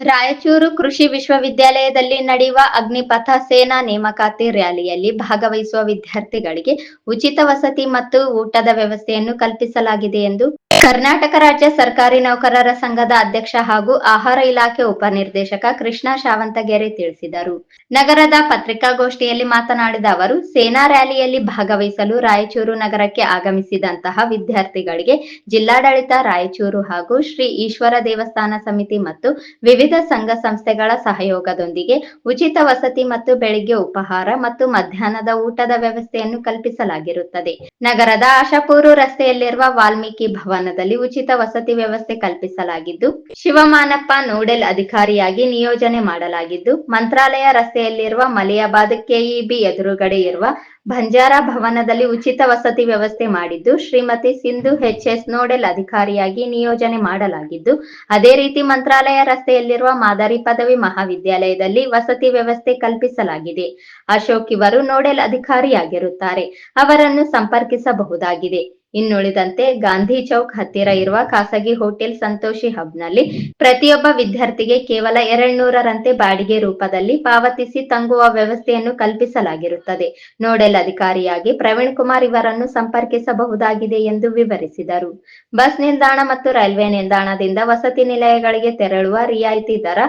Raichur ಕೃಷಿ ವಿಶ್ವವಿದ್ಯಾಲಯದಲ್ಲಿ ನಡೆಯುವ ಅಗ್ನಿಪಥ ಸೇನಾ ನೇಮಕಾತಿ ರ್ಯಾಲಿಯಲ್ಲಿ ಭಾಗವಹಿಸುವ ವಿದ್ಯಾರ್ಥಿಗಳಿಗೆ ಉಚಿತ ವಸತಿ ಮತ್ತು ಊಟದ ವ್ಯವಸ್ಥೆಯನ್ನು ಕಲ್ಪಿಸಲಾಗಿದೆ ಎಂದು ಕರ್ನಾಟಕ ರಾಜ್ಯ ಸರ್ಕಾರಿ ನೌಕರರ ಸಂಘದ ಅಧ್ಯಕ್ಷ ಹಾಗೂ ಆಹಾರ ಇಲಾಖೆ ಉಪನಿರ್ದೇಶಕ ಕೃಷ್ಣ ಶಾವಂತಗೆರೆ ತಿಳಿಸಿದರು. ನಗರದ ಪತ್ರಿಕಾಗೋಷ್ಠಿಯಲ್ಲಿ ಮಾತನಾಡಿದ ಅವರು, ಸೇನಾ ರ್ಯಾಲಿಯಲ್ಲಿ ಭಾಗವಹಿಸಲು ರಾಯಚೂರು ನಗರಕ್ಕೆ ಆಗಮಿಸಿದಂತಹ ವಿದ್ಯಾರ್ಥಿಗಳಿಗೆ ಜಿಲ್ಲಾಡಳಿತ, ರಾಯಚೂರು ಹಾಗೂ ಶ್ರೀ ಈಶ್ವರ ದೇವಸ್ಥಾನ ಸಮಿತಿ ಮತ್ತು ವಿವಿಧ ಸಂಘ ಸಂಸ್ಥೆಗಳ ಸಹಯೋಗದೊಂದಿಗೆ ಉಚಿತ ವಸತಿ ಮತ್ತು ಬೆಳಿಗ್ಗೆ ಉಪಹಾರ ಮತ್ತು ಮಧ್ಯಾಹ್ನದ ಊಟದ ವ್ಯವಸ್ಥೆಯನ್ನು ಕಲ್ಪಿಸಲಾಗಿರುತ್ತದೆ. ನಗರದ ಆಶಾಪೂರು ರಸ್ತೆಯಲ್ಲಿರುವ ವಾಲ್ಮೀಕಿ ಭವನದಲ್ಲಿ ಉಚಿತ ವಸತಿ ವ್ಯವಸ್ಥೆ ಕಲ್ಪಿಸಲಾಗಿದ್ದು, ಶಿವಮಾನಪ್ಪ ನೋಡೆಲ್ ಅಧಿಕಾರಿಯಾಗಿ ನಿಯೋಜನೆ ಮಾಡಲಾಗಿದ್ದು, ಮಂತ್ರಾಲಯ ರಸ್ತೆಯಲ್ಲಿರುವ ಮಲಿಯಾಬಾದ್ ಕೆಇಬಿ ಎದುರುಗಡೆ ಇರುವ ಬಂಜಾರ ಭವನದಲ್ಲಿ ಉಚಿತ ವಸತಿ ವ್ಯವಸ್ಥೆ ಮಾಡಿದ್ದು, ಶ್ರೀಮತಿ ಸಿಂಧು ಎಚ್ಎಸ್ ನೋಡೆಲ್ ಅಧಿಕಾರಿಯಾಗಿ ನಿಯೋಜನೆ ಮಾಡಲಾಗಿದ್ದು, ಅದೇ ರೀತಿ ಮಂತ್ರಾಲಯ ರಸ್ತೆಯಲ್ಲಿರುವ ಮಾದರಿ ಪದವಿ ಮಹಾವಿದ್ಯಾಲಯದಲ್ಲಿ ವಸತಿ ವ್ಯವಸ್ಥೆ ಕಲ್ಪಿಸಲಾಗಿದೆ. ಅಶೋಕ್ ಇವರು ನೋಡೆಲ್ ಅಧಿಕಾರಿಯಾಗಿರುತ್ತಾರೆ. ಅವರನ್ನು ಸಂಪರ್ಕಿಸಬಹುದಾಗಿದೆ. ಇನ್ನುಳಿದಂತೆ ಗಾಂಧಿ ಚೌಕ್ ಹತ್ತಿರ ಇರುವ ಖಾಸಗಿ ಹೋಟೆಲ್ ಸಂತೋಷಿ ಹಬ್ನಲ್ಲಿ ಪ್ರತಿಯೊಬ್ಬ ವಿದ್ಯಾರ್ಥಿಗೆ ಕೇವಲ ಎರಡ್ನೂರರಂತೆ ಬಾಡಿಗೆ ರೂಪದಲ್ಲಿ ಪಾವತಿಸಿ ತಂಗುವ ವ್ಯವಸ್ಥೆಯನ್ನು ಕಲ್ಪಿಸಲಾಗಿರುತ್ತದೆ. ನೋಡೆಲ್ ಅಧಿಕಾರಿಯಾಗಿ ಪ್ರವೀಣ್ ಕುಮಾರ್ ಇವರನ್ನು ಸಂಪರ್ಕಿಸಬಹುದಾಗಿದೆ ಎಂದು ವಿವರಿಸಿದರು. ಬಸ್ ನಿಲ್ದಾಣ ಮತ್ತು ರೈಲ್ವೆ ನಿಲ್ದಾಣದಿಂದ ವಸತಿ ನಿಲಯಗಳಿಗೆ ತೆರಳುವ ರಿಯಾಯಿತಿ ದರ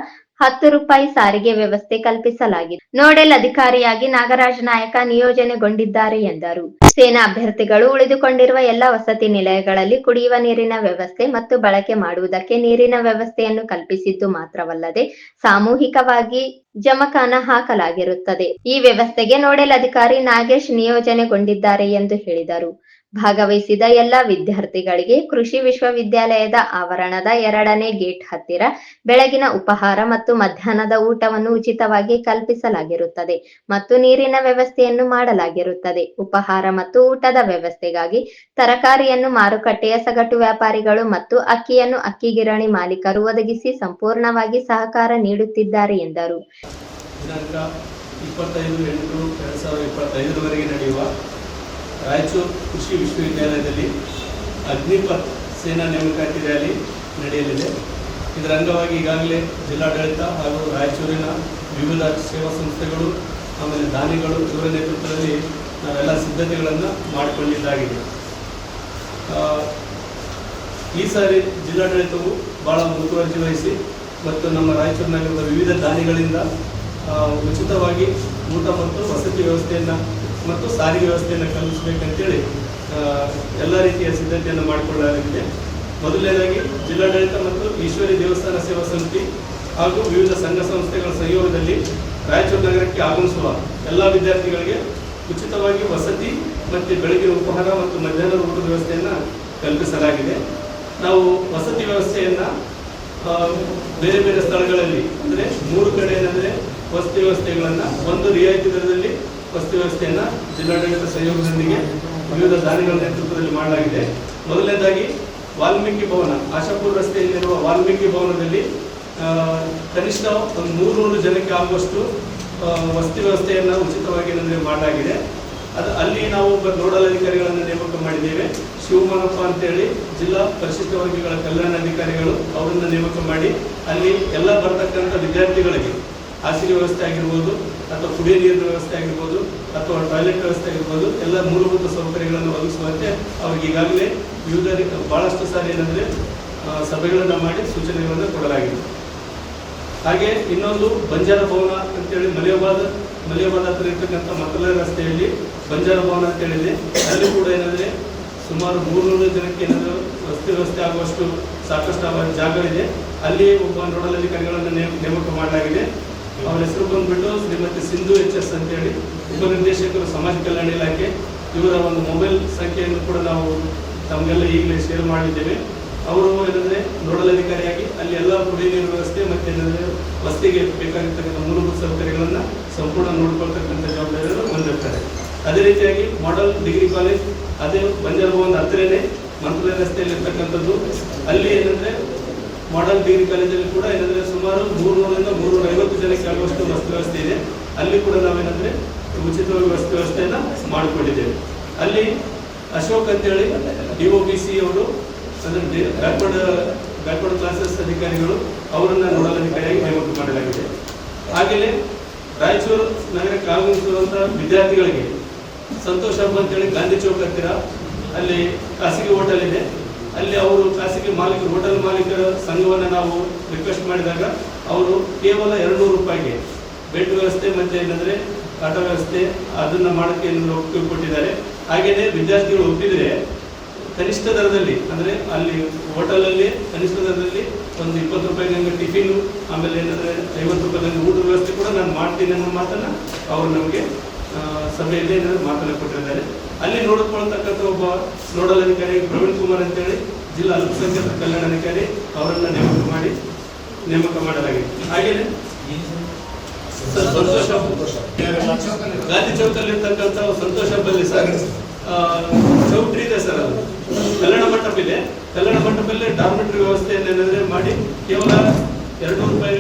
ಹತ್ತು ರೂಪಾಯಿ ಸಾರಿಗೆ ವ್ಯವಸ್ಥೆ ಕಲ್ಪಿಸಲಾಗಿದೆ. ನೋಡೆಲ್ ಅಧಿಕಾರಿಯಾಗಿ ನಾಗರಾಜ್ ನಾಯಕ ನಿಯೋಜನೆಗೊಂಡಿದ್ದಾರೆ ಎಂದರು. ಸೇನಾ ಅಭ್ಯರ್ಥಿಗಳು ಉಳಿದುಕೊಂಡಿರುವ ಎಲ್ಲ ವಸತಿ ನಿಲಯಗಳಲ್ಲಿ ಕುಡಿಯುವ ನೀರಿನ ವ್ಯವಸ್ಥೆ ಮತ್ತು ಬಳಕೆ ಮಾಡುವುದಕ್ಕೆ ನೀರಿನ ವ್ಯವಸ್ಥೆಯನ್ನು ಕಲ್ಪಿಸಿದ್ದು ಮಾತ್ರವಲ್ಲದೆ ಸಾಮೂಹಿಕವಾಗಿ ಜಮಖಾನ ಹಾಕಲಾಗಿರುತ್ತದೆ. ಈ ವ್ಯವಸ್ಥೆಗೆ ನೋಡೆಲ್ ಅಧಿಕಾರಿ ನಾಗೇಶ್ ನಿಯೋಜನೆಗೊಂಡಿದ್ದಾರೆ ಎಂದು ಹೇಳಿದರು. ಭಾಗವಹಿಸಿದ ಎಲ್ಲ ವಿದ್ಯಾರ್ಥಿಗಳಿಗೆ ಕೃಷಿ ವಿಶ್ವವಿದ್ಯಾಲಯದ ಆವರಣದ ಎರಡನೇ ಗೇಟ್ ಹತ್ತಿರ ಬೆಳಗಿನ ಉಪಹಾರ ಮತ್ತು ಮಧ್ಯಾಹ್ನದ ಊಟವನ್ನು ಉಚಿತವಾಗಿ ಕಲ್ಪಿಸಲಾಗಿರುತ್ತದೆ ಮತ್ತು ನೀರಿನ ವ್ಯವಸ್ಥೆಯನ್ನು ಮಾಡಲಾಗಿರುತ್ತದೆ. ಉಪಹಾರ ಮತ್ತು ಊಟದ ವ್ಯವಸ್ಥೆಗಾಗಿ ತರಕಾರಿಯನ್ನು, ಮಾರುಕಟ್ಟೆಯ ಸಗಟು ವ್ಯಾಪಾರಿಗಳು ಮತ್ತು ಅಕ್ಕಿಯನ್ನು ಅಕ್ಕಿ ಗಿರಣಿ ಮಾಲೀಕರು ಒದಗಿಸಿ ಸಂಪೂರ್ಣವಾಗಿ ಸಹಕಾರ ನೀಡುತ್ತಿದ್ದಾರೆ ಎಂದರು. ರಾಯಚೂರು ಕೃಷಿ ವಿಶ್ವವಿದ್ಯಾಲಯದಲ್ಲಿ ಅಗ್ನಿಪಥ್ ಸೇನಾ ನೇಮಕಾತಿ ರ್ಯಾಲಿ ನಡೆಯಲಿದೆ. ಇದರ ಅಂಗವಾಗಿ ಈಗಾಗಲೇ ಜಿಲ್ಲಾಡಳಿತ ಹಾಗೂ ರಾಯಚೂರಿನ ವಿವಿಧ ಸೇವಾ ಸಂಸ್ಥೆಗಳು ಆಮೇಲೆ ದಾನಿಗಳು ಇವರ ನೇತೃತ್ವದಲ್ಲಿ ನಾವೆಲ್ಲ ಸಿದ್ಧತೆಗಳನ್ನು ಮಾಡಿಕೊಂಡಿದ್ದಾಗಿದೆ. ಈ ಸಾರಿ ಜಿಲ್ಲಾಡಳಿತವು ಭಾಳ ಮುತುವರ್ಜಿ ವಹಿಸಿ ಮತ್ತು ನಮ್ಮ ರಾಯಚೂರು ನಗರದ ವಿವಿಧ ದಾನಿಗಳಿಂದ ಉಚಿತವಾಗಿ ಊಟ ಮತ್ತು ವಸತಿ ವ್ಯವಸ್ಥೆಯನ್ನು ಮತ್ತು ಸಾರಿಗೆ ವ್ಯವಸ್ಥೆಯನ್ನು ಕಲ್ಪಿಸಬೇಕಂತೇಳಿ ಎಲ್ಲ ರೀತಿಯ ಸಿದ್ಧತೆಯನ್ನು ಮಾಡಿಕೊಳ್ಳಲಾಗಿದೆ. ಮೊದಲನೇದಾಗಿ, ಜಿಲ್ಲಾಡಳಿತ ಮತ್ತು ಈಶ್ವರಿ ದೇವಸ್ಥಾನ ಸೇವಾ ಸಮಿತಿ ಹಾಗೂ ವಿವಿಧ ಸಂಘ ಸಂಸ್ಥೆಗಳ ಸಹಯೋಗದಲ್ಲಿ ರಾಯಚೂರು ನಗರಕ್ಕೆ ಆಗಮಿಸುವ ಎಲ್ಲ ವಿದ್ಯಾರ್ಥಿಗಳಿಗೆ ಉಚಿತವಾಗಿ ವಸತಿ ಮತ್ತು ಬೆಳಗ್ಗೆ ಉಪಹಾರ ಮತ್ತು ಮಧ್ಯಾಹ್ನದ ಊಟದ ವ್ಯವಸ್ಥೆಯನ್ನು ಕಲ್ಪಿಸಲಾಗಿದೆ. ನಾವು ವಸತಿ ವ್ಯವಸ್ಥೆಯನ್ನು ಬೇರೆ ಬೇರೆ ಸ್ಥಳಗಳಲ್ಲಿ, ಅಂದರೆ ಮೂರು ಕಡೆ ಏನಂದರೆ ವಸತಿ ವ್ಯವಸ್ಥೆಗಳನ್ನು ಒಂದು ರಿಯಾಯಿತಿ ದರದಲ್ಲಿ ವಸತಿ ವ್ಯವಸ್ಥೆಯನ್ನು ಜಿಲ್ಲಾಡಳಿತ ಸಹಯೋಗದೊಂದಿಗೆ ವಿವಿಧ ದಾನಿಗಳ ನೇತೃತ್ವದಲ್ಲಿ ಮಾಡಲಾಗಿದೆ. ಮೊದಲನೇದಾಗಿ ವಾಲ್ಮೀಕಿ ಭವನ. ಆಶಾಪುರ ರಸ್ತೆಯಲ್ಲಿರುವ ವಾಲ್ಮೀಕಿ ಭವನದಲ್ಲಿ ಕನಿಷ್ಠ ಒಂದು ನೂರು ಜನಕ್ಕೆ ಆಗುವಷ್ಟು ವಸ್ತು ವಸತಿ ವ್ಯವಸ್ಥೆಯನ್ನು ಉಚಿತವಾಗಿ ನಮಗೆ ಮಾಡಲಾಗಿದೆ. ಅದು ಅಲ್ಲಿ ನಾವು ಒಬ್ಬ ನೋಡಲ್ ಅಧಿಕಾರಿಗಳನ್ನು ನೇಮಕ ಮಾಡಿದ್ದೇವೆ. ಶಿವಮನಪ್ಪ ಅಂತೇಳಿ ಜಿಲ್ಲಾ ಪರಿಶಿಷ್ಟ ವರ್ಗಗಳ ಕಲ್ಯಾಣ ಅಧಿಕಾರಿಗಳು ಅವರನ್ನು ನೇಮಕ ಮಾಡಿ ಅಲ್ಲಿ ಎಲ್ಲ ಬರ್ತಕ್ಕಂಥ ವಿದ್ಯಾರ್ಥಿಗಳಿಗೆ ಹಾಸಿಗೆ ವ್ಯವಸ್ಥೆ ಆಗಿರ್ಬೋದು ಅಥವಾ ಕುಡಿಯ ನೀರಿನ ವ್ಯವಸ್ಥೆ ಆಗಿರ್ಬೋದು ಅಥವಾ ಟಾಯ್ಲೆಟ್ ವ್ಯವಸ್ಥೆ ಆಗಿರ್ಬೋದು, ಎಲ್ಲ ಮೂಲಭೂತ ಸೌಕರ್ಯಗಳನ್ನು ಒದಗಿಸುವಂತೆ ಅವ್ರಿಗೆ ಈಗಾಗಲೇ ವಿವಿಧ ಭಾಳಷ್ಟು ಸಾರಿ ಏನಂದರೆ ಸಭೆಗಳನ್ನು ಮಾಡಿ ಸೂಚನೆಗಳನ್ನು ಕೊಡಲಾಗಿದೆ. ಹಾಗೆ ಇನ್ನೊಂದು ಬಂಜಾರ ಭವನ ಅಂತೇಳಿ ಮಲಿಯಾಬಾದ್ ಮಲಿಯಾಬಾದ್ ಹತ್ರ ಇರ್ತಕ್ಕಂಥ ಮಕ್ಕಳ ರಸ್ತೆಯಲ್ಲಿ ಬಂಜಾರ ಭವನ ಅಂತೇಳಿದೆ ಅಲ್ಲಿ ಕೂಡ ಏನಂದರೆ ಸುಮಾರು ಮೂರ್ನೂರು ಜನಕ್ಕೆ ಏನಾದರೂ ರಸ್ತೆ ವ್ಯವಸ್ಥೆ ಆಗುವಷ್ಟು ಸಾಕಷ್ಟು ಜಾಗಗಳಿದೆ. ಅಲ್ಲಿ ಒಬ್ಬ ನೋಡಲ್ ಅಧಿಕಾರಿಗಳನ್ನು ನೇಮ- ನೇಮಕ ಮಾಡಲಾಗಿದೆ. ಅವರ ಹೆಸರು ಬಂದ್ಬಿಟ್ಟು ಶ್ರೀಮತಿ ಸಿಂಧು ಎಚ್ ಎಸ್ ಅಂತೇಳಿ, ಉಪನಿರ್ದೇಶಕರು ಸಮಾಜ ಕಲ್ಯಾಣ ಇಲಾಖೆ. ಇವರ ಒಂದು ಮೊಬೈಲ್ ಸಂಖ್ಯೆಯನ್ನು ಕೂಡ ನಾವು ತಮಗೆಲ್ಲ ಈಗಲೇ ಶೇರ್ ಮಾಡಿದ್ದೇವೆ. ಅವರು ಏನಂದ್ರೆ ನೋಡಲ್ ಅಧಿಕಾರಿಯಾಗಿ ಅಲ್ಲಿ ಎಲ್ಲ ಕುಡಿಯ ನೀರು ವ್ಯವಸ್ಥೆ ಮತ್ತೆ ಏನಂದ್ರೆ ವಸತಿಗೆ ಬೇಕಾಗಿರ್ತಕ್ಕಂಥ ಮೂಲಭೂತ ಸೌಕರ್ಯಗಳನ್ನ ಸಂಪೂರ್ಣ ನೋಡ್ಕೊಳ್ತಕ್ಕಂಥ ಜವಾಬ್ದಾರಿಯನ್ನು ಹೊಂದಿರ್ತಾರೆ ಅದೇ ರೀತಿಯಾಗಿ ಮಾಡಲ್ ಡಿಗ್ರಿ ಕಾಲೇಜ್, ಅದೇ ಬಂಜಾರ ಭವನ ಹತ್ತಿರನೇ ಮಂತ್ರಾಲಯ ರಸ್ತೆಯಲ್ಲಿ ಇರ್ತಕ್ಕಂಥದ್ದು ಅಲ್ಲಿ ಏನಂದ್ರೆ ಮಾಡೆಲ್ ಡಿಗ್ರಿ ಕಾಲೇಜಲ್ಲಿ ಕೂಡ ಏನಂದ್ರೆ ಸುಮಾರು ಮೂರ್ನೂರರಿಂದ ಮೂರ್ನೂರ ಐವತ್ತು ಜನಕ್ಕೆ ಆಗುವಷ್ಟು ವಸ್ತು ವ್ಯವಸ್ಥೆ ಇದೆ. ಅಲ್ಲಿ ಕೂಡ ನಾವೇನಂದ್ರೆ ಉಚಿತವಾಗಿ ವಸ್ತು ವ್ಯವಸ್ಥೆಯನ್ನ ಮಾಡಿಕೊಂಡಿದ್ದೇವೆ. ಅಲ್ಲಿ ಅಶೋಕ್ ಅಂತೇಳಿ ಡಿ ಒ ಬಿ ಸಿ ಅವರು ಅಂದ್ರೆ ಬ್ಯಾಕ್ವರ್ಡ್ ಬ್ಯಾಕ್ವರ್ಡ್ ಕ್ಲಾಸಸ್ ಅಧಿಕಾರಿಗಳು ಅವರನ್ನ ನೋಡಲ್ ಅಧಿಕಾರಿಯಾಗಿ ನೇಮಕ ಮಾಡಲಾಗಿದೆ. ಹಾಗೆಯೇ ರಾಯಚೂರು ನಗರಕ್ಕೆ ಆಗಮಿಸುವಂತ ವಿದ್ಯಾರ್ಥಿಗಳಿಗೆ ಸಂತೋಷ್ ಹಬ್ಬ ಅಂತೇಳಿ ಗಾಂಧಿ ಚೌಕ್ ಹತ್ತಿರ ಅಲ್ಲಿ ಖಾಸಗಿ ಹೋಟೆಲ್ ಇದೆ. ಅಲ್ಲಿ ಅವರು ಖಾಸಗಿ ಮಾಲೀಕರು, ಹೋಟೆಲ್ ಮಾಲೀಕರ ಸಂಘವನ್ನು ನಾವು ರಿಕ್ವೆಸ್ಟ್ ಮಾಡಿದಾಗ ಅವರು ಕೇವಲ ಎರಡು ನೂರು ರೂಪಾಯಿಗೆ ಬೆಡ್ ವ್ಯವಸ್ಥೆ ಮತ್ತು ಏನಂದರೆ ಆಟ ವ್ಯವಸ್ಥೆ ಅದನ್ನು ಮಾಡೋಕ್ಕೆ ಒಪ್ಪಿಗೆ ಕೊಟ್ಟಿದ್ದಾರೆ. ಹಾಗೆಯೇ ವಿದ್ಯಾರ್ಥಿಗಳು ಒಪ್ಪಿದರೆ ಕನಿಷ್ಠ ದರದಲ್ಲಿ, ಅಂದರೆ ಅಲ್ಲಿ ಹೋಟೆಲಲ್ಲಿ ಕನಿಷ್ಠ ದರದಲ್ಲಿ ಒಂದು ಇಪ್ಪತ್ತು ರೂಪಾಯಿ ನಂಗೆ ಟಿಫಿನ್, ಆಮೇಲೆ ಏನಂದರೆ ಐವತ್ತು ರೂಪಾಯಿ ಊಟದ ವ್ಯವಸ್ಥೆ ಕೂಡ ನಾನು ಮಾಡ್ತೀನಿ ಅನ್ನೋ ಮಾತನ್ನು ಅವರು ನಮಗೆ ಸಭೆಯಲ್ಲಿ ಏನಾದರೂ ಮಾತನ್ನು ಕೊಟ್ಟಿದ್ದಾರೆ. ಅಲ್ಲಿ ನೋಡಿಕೊಳ್ತಕ್ಕಂಥ ಒಬ್ಬ ನೋಡಲ್ ಅಧಿಕಾರಿ ಪ್ರವೀಣ್ ಕುಮಾರ್ ಅಂತೇಳಿ, ಜಿಲ್ಲಾ ಅಲ್ಪಸಂಖ್ಯಾತ ಕಲ್ಯಾಣ ಅಧಿಕಾರಿ, ಅವರನ್ನ ನೇಮಕ ಮಾಡಿ ನೇಮಕ ಮಾಡಲಾಗಿದೆ. ಹಾಗೇನೆ ಸಂತೋಷ ಗಾಂಧಿ ಚೌಕಲ್ಲಿ ಇರ್ತಕ್ಕಂಥ ಸಂತೋಷ ಬಲ್ಲಿ ಸರ್ ಚೌಟ್ರಿ ಇದೆ ಸರ್ ಅದು. ಕಲ್ಯಾಣ ಮಂಟಪ ಇದೆ. ಕಲ್ಯಾಣ ಮಂಟಪದಲ್ಲಿ ಡಾರ್ಮೆಟ್ರಿ ವ್ಯವಸ್ಥೆಯನ್ನು ಏನಂದ್ರೆ ಮಾಡಿ ಕೇವಲ ಎರಡು ರೂಪಾಯಿ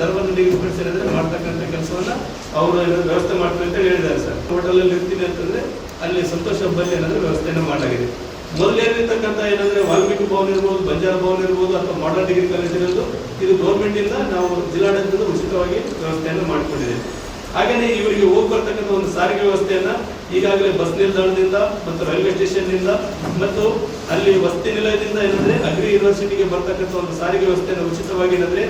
ದರವನ್ನು ನಿಗದಿಪಡಿಸಿ ಅಂದ್ರೆ ಮಾಡ್ತಕ್ಕಂಥ ಕೆಲಸವನ್ನ ಅವರು ಏನಾದ್ರು ವ್ಯವಸ್ಥೆ ಮಾಡ್ತೀವಿ ಅಂತ ಹೇಳಿದ್ದಾರೆ ಸರ್. ಹೋಟೆಲ್ ಅಲ್ಲಿ ಇರ್ತೀನಿ ಅಂತಂದ್ರೆ ಅಲ್ಲಿ ಸಂತೋಷ ಹಬ್ಬಲ್ಲಿ ಏನಂದ್ರೆ ವ್ಯವಸ್ಥೆಯನ್ನು ಮಾಡಲಾಗಿದೆ. ಮೊದಲೇನಿರ್ತಕ್ಕಂಥ ಏನಂದ್ರೆ ವಾಲ್ಮೀಕಿ ಭವನ್ ಇರ್ಬೋದು, ಬಂಜಾರ ಭವನ್ ಇರ್ಬೋದು ಅಥವಾ ಮಾಡರ್ನ್ ಡಿಗ್ರಿ ಕಾಲೇಜ್ ಇರೋದು, ಇದು ಗೌರ್ಮೆಂಟ್ ಇಂದ ನಾವು ಜಿಲ್ಲಾಡಳಿತದಿಂದ ಉಚಿತವಾಗಿ ವ್ಯವಸ್ಥೆಯನ್ನು ಮಾಡಿಕೊಂಡಿದೆ. ಹಾಗೆಯೇ ಇವರಿಗೆ ಹೋಗಿ ಬರ್ತಕ್ಕಂಥ ಒಂದು ಸಾರಿಗೆ ವ್ಯವಸ್ಥೆಯನ್ನ ಈಗಾಗಲೇ ಬಸ್ ನಿಲ್ದಾಣದಿಂದ ಮತ್ತು ರೈಲ್ವೆ ಸ್ಟೇಷನ್ನಿಂದ ಮತ್ತು ಅಲ್ಲಿ ವಸತಿ ನಿಲಯದಿಂದ ಏನಂದ್ರೆ ಅಗ್ರಿ ಯೂನಿವರ್ಸಿಟಿಗೆ ಬರ್ತಕ್ಕಂಥ ಒಂದು ಸಾರಿಗೆ ವ್ಯವಸ್ಥೆಯನ್ನು ಉಚಿತವಾಗಿ ಏನಂದ್ರೆ